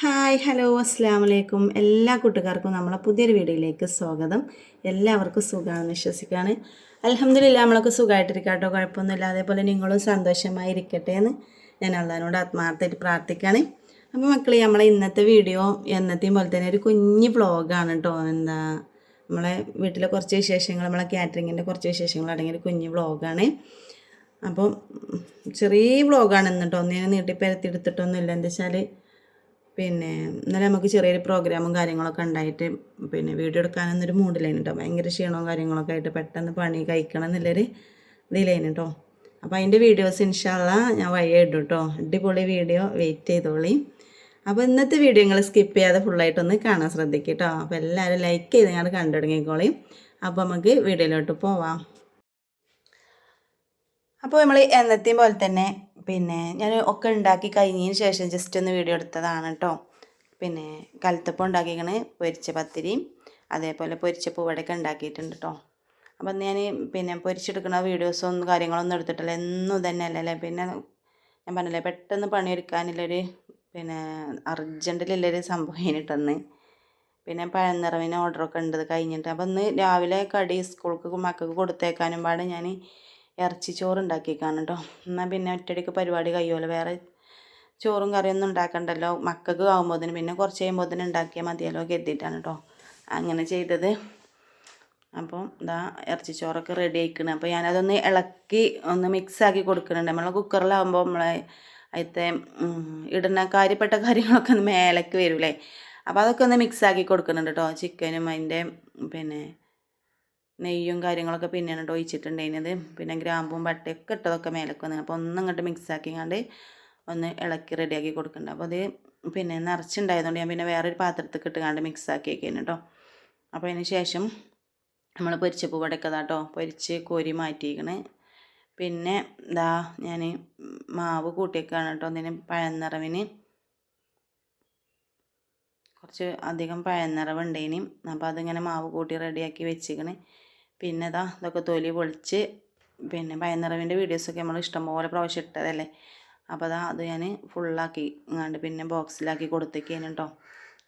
Hi hello അസ്സാം വലൈക്കും എല്ലാ കൂട്ടുകാർക്കും നമ്മളെ പുതിയൊരു വീഡിയോയിലേക്ക് സ്വാഗതം. എല്ലാവർക്കും സുഖമാണെന്ന് വിശ്വസിക്കുകയാണ്. അലഹമ്മദില്ല നമ്മളൊക്കെ സുഖമായിട്ടിരിക്കാം കേട്ടോ കുഴപ്പമൊന്നുമില്ല. അതേപോലെ നിങ്ങളും സന്തോഷമായി ഇരിക്കട്ടെ എന്ന് ഞാൻ അള്ളഹാനോട് ആത്മാർത്ഥമായിട്ട് പ്രാർത്ഥിക്കുകയാണ്. അപ്പോൾ മക്കളെ നമ്മളെ ഇന്നത്തെ വീഡിയോ എന്നത്തെയും പോലെ തന്നെ ഒരു കുഞ്ഞ് വ്ളോഗാണ് കേട്ടോ. എന്താ നമ്മളെ വീട്ടിലെ കുറച്ച് വിശേഷങ്ങൾ നമ്മളെ കാറ്ററിങ്ങിന്റെ കുറച്ച് വിശേഷങ്ങൾ അടങ്ങിയ ഒരു കുഞ്ഞ് വ്ളോഗാണ്. അപ്പം ചെറിയ വ്ളോഗാണ് എന്നിട്ടോ ഒന്നിനെ നീട്ടിപ്പരത്തി എടുത്തിട്ടൊന്നുമില്ല. എന്താ വെച്ചാൽ പിന്നെ ഇന്നലെ നമുക്ക് ചെറിയൊരു പ്രോഗ്രാമും കാര്യങ്ങളൊക്കെ ഉണ്ടായിട്ട് പിന്നെ വീഡിയോ എടുക്കാനൊന്നൊരു മൂഡിലായിരുന്നു കേട്ടോ ഭയങ്കര ക്ഷീണവും കാര്യങ്ങളൊക്കെ ആയിട്ട് പെട്ടെന്ന് പണി കഴിക്കണം എന്നുള്ളൊരു ഇതിലായിരുന്നു കേട്ടോ അപ്പോൾ അതിന്റെ വീഡിയോസ് ഇൻഷാല്ല ഞാൻ വഴി ഇടും കേട്ടോ അടിപൊളി വീഡിയോ വെയിറ്റ് ചെയ്തോളി. അപ്പോൾ ഇന്നത്തെ വീഡിയോ നിങ്ങൾ സ്കിപ്പ് ചെയ്യാതെ ഫുള്ളായിട്ടൊന്ന് കാണാൻ ശ്രദ്ധിക്കുക കേട്ടോ അപ്പോൾ എല്ലാവരും ലൈക്ക് ചെയ്ത് ഞാൻ കണ്ടു തുടങ്ങിക്കോളി അപ്പോൾ നമുക്ക് വീഡിയോയിലോട്ട് പോവാം. അപ്പോൾ നമ്മൾ എന്നത്തെയും പോലെ തന്നെ പിന്നെ ഞാൻ ഒക്കെ ഉണ്ടാക്കി കഴിഞ്ഞതിന് ശേഷം ജസ്റ്റ് ഒന്ന് വീഡിയോ എടുത്തതാണ് കേട്ടോ പിന്നെ കലത്തപ്പം ഉണ്ടാക്കിക്കണ് പൊരിച്ച പത്തിരിയും അതേപോലെ പൊരിച്ച പൂവടയൊക്കെ ഉണ്ടാക്കിയിട്ടുണ്ട് കേട്ടോ അപ്പം ഞാൻ പിന്നെ പൊരിച്ചെടുക്കുന്ന വീഡിയോസൊന്നും കാര്യങ്ങളൊന്നും എടുത്തിട്ടില്ല. എന്നും തന്നെ അല്ലല്ലേ പിന്നെ ഞാൻ പറഞ്ഞില്ലേ പെട്ടെന്ന് പണിയെടുക്കാനുള്ളൊരു പിന്നെ അർജന്റിലുള്ളൊരു സംഭവം ഇനിട്ടന്ന് പിന്നെ പഴനിറവിന് ഓർഡറൊക്കെ ഉണ്ട് കഴിഞ്ഞിട്ട്. അപ്പം ഇന്ന് രാവിലെ കടി സ്കൂൾക്ക് മക്കൾക്ക് കൊടുത്തേക്കാനും പാടെ ഞാൻ ഇറച്ചി ചോറ് ഉണ്ടാക്കിയേക്കാണ് കേട്ടോ എന്നാൽ പിന്നെ ഒറ്റയടിക്ക് പരിപാടി കഴിയുമല്ലോ. വേറെ ചോറും കറിയൊന്നും ഉണ്ടാക്കണ്ടല്ലോ. മക്കൾക്ക് ആകുമ്പോഴത്തേന് പിന്നെ കുറച്ച് കഴിയുമ്പോഴത്തേന് ഉണ്ടാക്കിയാൽ മതിയല്ലോ കരുതിയിട്ടാണ് കേട്ടോ അങ്ങനെ ചെയ്തത്. അപ്പം ഇതാ ഇറച്ചി ചോറൊക്കെ റെഡി ആയിക്കണം. അപ്പോൾ ഞാനതൊന്ന് ഇളക്കി ഒന്ന് മിക്സ് ആക്കി കൊടുക്കുന്നുണ്ട്. നമ്മളെ കുക്കറിലാകുമ്പോൾ നമ്മളെ അതിലത്തെ ഇടുന്ന കാര്യപ്പെട്ട കാര്യങ്ങളൊക്കെ ഒന്ന് മേലേക്ക് വരൂലേ. അപ്പോൾ അതൊക്കെ ഒന്ന് മിക്സ് ആക്കി കൊടുക്കുന്നുണ്ട് കേട്ടോ ചിക്കനും അതിന്റെ പിന്നെ നെയ്യും കാര്യങ്ങളൊക്കെ പിന്നെയാണ് കേട്ടോ ഒഴിച്ചിട്ടുണ്ടായിരുന്നത്. പിന്നെ ഗ്രാമ്പും പട്ടയൊക്കെ ഇട്ടതൊക്കെ മേലേക്ക് വന്നു അപ്പോൾ ഒന്നും ഇങ്ങോട്ട് മിക്സ് ആക്കിങ്ങാണ്ട് ഒന്ന് ഇളക്കി റെഡിയാക്കി കൊടുക്കുന്നുണ്ട്. അപ്പോൾ അത് പിന്നെ നിറച്ചുണ്ടായതുകൊണ്ട് ഞാൻ പിന്നെ വേറൊരു പാത്രത്തിൽ ഇട്ടുകാണ്ട് മിക്സ് ആക്കി വയ്ക്കുന്നു കേട്ടോ. അപ്പോൾ അതിന് ശേഷം നമ്മൾ പൊരിച്ച പൂവടക്ക കേട്ടോ പൊരിച്ച് കോരി മാറ്റിയിരിക്കണേ പിന്നെ ഇതാ ഞാൻ മാവ് കൂട്ടിയേക്കാണ് കേട്ടോ അതിന് പഴനിറവിന്. കുറച്ച് അധികം പഴനിറവ് ഉണ്ടേനും അപ്പോൾ അതിങ്ങനെ മാവ് കൂട്ടി റെഡിയാക്കി വെച്ചിക്കണ്. പിന്നെ ഇതാ ഇതൊക്കെ തൊലി പൊളിച്ച് പിന്നെ പയനിറവിന്റെ വീഡിയോസൊക്കെ നമ്മൾ ഇഷ്ടംപോലെ പ്രാവശ്യം ഇട്ടതല്ലേ? അപ്പോൾ അതാ അത് ഞാൻ ഫുള്ളാക്കി ഇങ്ങാണ്ട് പിന്നെ ബോക്സിലാക്കി കൊടുത്തേക്കാണ് കേട്ടോ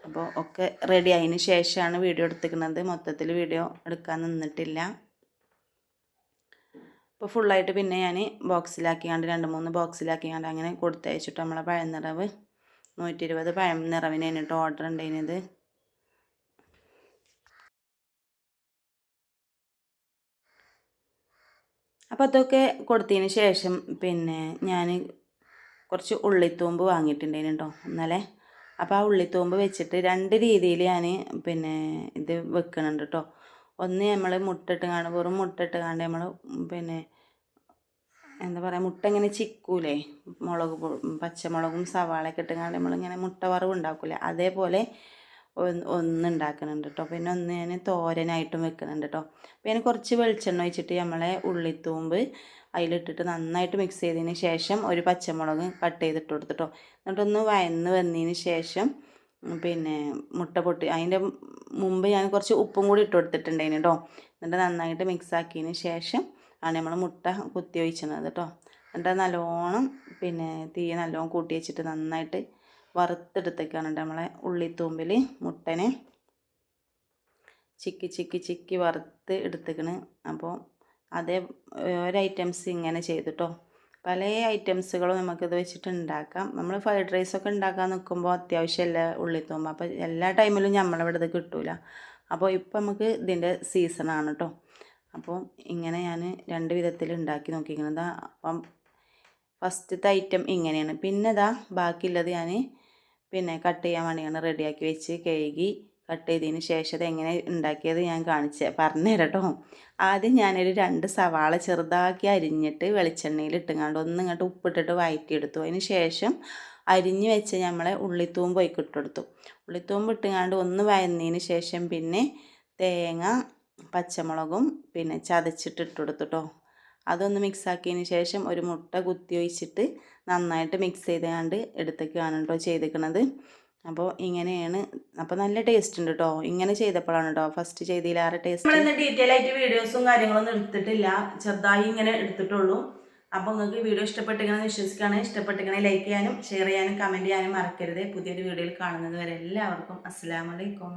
അപ്പോൾ ഒക്കെ റെഡി ആയതിന് ശേഷമാണ് വീഡിയോ എടുത്തിരിക്കുന്നത്. മൊത്തത്തിൽ വീഡിയോ എടുക്കാൻ നിന്നിട്ടില്ല. അപ്പോൾ ഫുള്ളായിട്ട് പിന്നെ ഞാൻ ബോക്സിലാക്കിയാണ്ട് രണ്ട് മൂന്ന് ബോക്സിലാക്കിയാണ്ട് അങ്ങനെ കൊടുത്തയച്ചിട്ട് നമ്മളെ പഴം നിറവ് നൂറ്റി ഇരുപത് പഴം നിറവിനെ ഓർഡർ ഉണ്ടായിരുന്നത് അപ്പോൾ അതൊക്കെ കൊടുത്തതിന് ശേഷം പിന്നെ ഞാൻ കുറച്ച് ഉള്ളിത്തൂമ്പ് വാങ്ങിയിട്ടുണ്ടായിരുന്നു കേട്ടോ ഇന്നലെ. അപ്പോൾ ആ ഉള്ളിത്തൂമ്പ് വെച്ചിട്ട് രണ്ട് രീതിയിൽ ഞാൻ പിന്നെ ഇത് വെക്കുന്നുണ്ട് കേട്ടോ ഒന്ന് നമ്മൾ മുട്ടിട്ട് കാണും വെറും മുട്ടിട്ട് കാണ്ട് നമ്മൾ പിന്നെ എന്താ പറയുക മുട്ട ഇങ്ങനെ ചിക്കൂലേ? മുളക് പച്ചമുളകും സവാളയൊക്കെ ഇട്ടുകൊണ്ട് നമ്മളിങ്ങനെ മുട്ട വറവ് ഉണ്ടാക്കൂലേ? അതേപോലെ ഒന്ന് ഉണ്ടാക്കുന്നുണ്ട് കേട്ടോ പിന്നെ ഒന്ന് ഞാൻ തോരനായിട്ടും വെക്കുന്നുണ്ട് കേട്ടോ പിന്നെ കുറച്ച് വെളിച്ചെണ്ണ ഒഴിച്ചിട്ട് നമ്മളെ ഉള്ളിത്തൂമ്പ് അതിലിട്ടിട്ട് നന്നായിട്ട് മിക്സ് ചെയ്തതിന് ശേഷം ഒരു പച്ചമുളക് കട്ട് ചെയ്തിട്ട് കൊടുത്തിട്ടോ എന്നിട്ടൊന്ന് വയന്ന് വന്നതിന് ശേഷം പിന്നെ മുട്ട പൊട്ടി അതിന്റെ മുമ്പ് ഞാൻ കുറച്ച് ഉപ്പും കൂടി ഇട്ട് കൊടുത്തിട്ടുണ്ടായിരുന്നു കേട്ടോ എന്നിട്ട് നന്നായിട്ട് മിക്സ് ആക്കിയതിന് ശേഷം ആണ് നമ്മൾ മുട്ട കുത്തി ഒഴിച്ചത് കേട്ടോ എന്നിട്ട് നല്ലോണം പിന്നെ തീ നല്ലോണം കൂട്ടി വെച്ചിട്ട് നന്നായിട്ട് വറുത്തെടുത്തേക്കാണ് നമ്മളെ ഉള്ളിത്തൂമ്പിൽ മുട്ടനെ. ചിക്കി ചിക്കി ചിക്കി വറുത്ത് എടുത്തേക്കണ്. അപ്പോൾ അതേ ഓരോ ഐറ്റംസ് ഇങ്ങനെ ചെയ്തിട്ടോ. പല ഐറ്റംസുകളും നമുക്കിത് വെച്ചിട്ട് ഉണ്ടാക്കാം. നമ്മൾ ഫ്രൈഡ് റൈസൊക്കെ ഉണ്ടാക്കാൻ നിൽക്കുമ്പോൾ അത്യാവശ്യമല്ല ഉള്ളിത്തൂമ്പ്? അപ്പോൾ എല്ലാ ടൈമിലും നമ്മളിവിടെ ഇത് കിട്ടൂല. അപ്പോൾ ഇപ്പം നമുക്ക് ഇതിന്റെ സീസണാണ് കേട്ടോ അപ്പോൾ ഇങ്ങനെ ഞാൻ രണ്ട് വിധത്തിൽ ഉണ്ടാക്കി നോക്കിക്കുന്നത് അപ്പം ഫസ്റ്റത്തെ ഐറ്റം ഇങ്ങനെയാണ്. പിന്നെ ഇതാ ബാക്കിയുള്ളത് ഞാൻ പിന്നെ കട്ട് ചെയ്യാൻ വേണ്ടിയാണ് റെഡിയാക്കി വെച്ച് കഴുകി കട്ട് ചെയ്തതിന് ശേഷം അത് എങ്ങനെ ഉണ്ടാക്കിയത് ഞാൻ കാണിച്ച് പറഞ്ഞു കേട്ടോ ആദ്യം ഞാനൊരു രണ്ട് സവാള ചെറുതാക്കി അരിഞ്ഞിട്ട് വെളിച്ചെണ്ണയിൽ ഇട്ടുങ്ങാണ്ട് ഒന്ന് ഇങ്ങോട്ട് ഉപ്പിട്ടിട്ട് വഴറ്റിയെടുത്തു അതിന് ശേഷം അരിഞ്ഞ് വെച്ച് നമ്മളെ ഉള്ളിത്തൂമ്പ് പോയി ഇട്ടെടുത്തു ഉള്ളിത്തൂമ്പ് ഇട്ടുങ്ങാണ്ട് ഒന്ന് വയന്നതിന് ശേഷം പിന്നെ തേങ്ങ പച്ചമുളകും പിന്നെ ചതച്ചിട്ട് ഇട്ടെടുത്തു കേട്ടോ അതൊന്ന് മിക്സ് ആക്കിയതിന് ശേഷം ഒരു മുട്ട കുത്തി ഒഴിച്ചിട്ട് നന്നായിട്ട് മിക്സ് ചെയ്തുകൊണ്ട് എടുത്തേക്കാണ് കേട്ടോ ചെയ്തേക്കണത്. അപ്പോൾ ഇങ്ങനെയാണ് അപ്പോൾ നല്ല ടേസ്റ്റ് ഉണ്ട് കേട്ടോ ഇങ്ങനെ ചെയ്തപ്പോഴാണ് കേട്ടോ ഫസ്റ്റ് ചെയ്തതിലേറെ ടേസ്റ്റ് നമ്മളിന്ന് ഡീറ്റെയിൽ ആയിട്ട് വീഡിയോസും കാര്യങ്ങളൊന്നും എടുത്തിട്ടില്ല. ചെറുതായി ഇങ്ങനെ എടുത്തിട്ടുള്ളൂ. അപ്പോൾ നിങ്ങൾക്ക് വീഡിയോ ഇഷ്ടപ്പെട്ടിരിക്കണമെന്ന് വിശ്വസിക്കുകയാണ്. ഇഷ്ടപ്പെട്ടിരിക്കണേ ലൈക്ക് ചെയ്യാനും ഷെയർ ചെയ്യാനും കമന്റ് ചെയ്യാനും മറക്കരുത്. പുതിയൊരു വീഡിയോയിൽ കാണുന്നത് വരെ എല്ലാവർക്കും അസ്സലാമലൈക്കും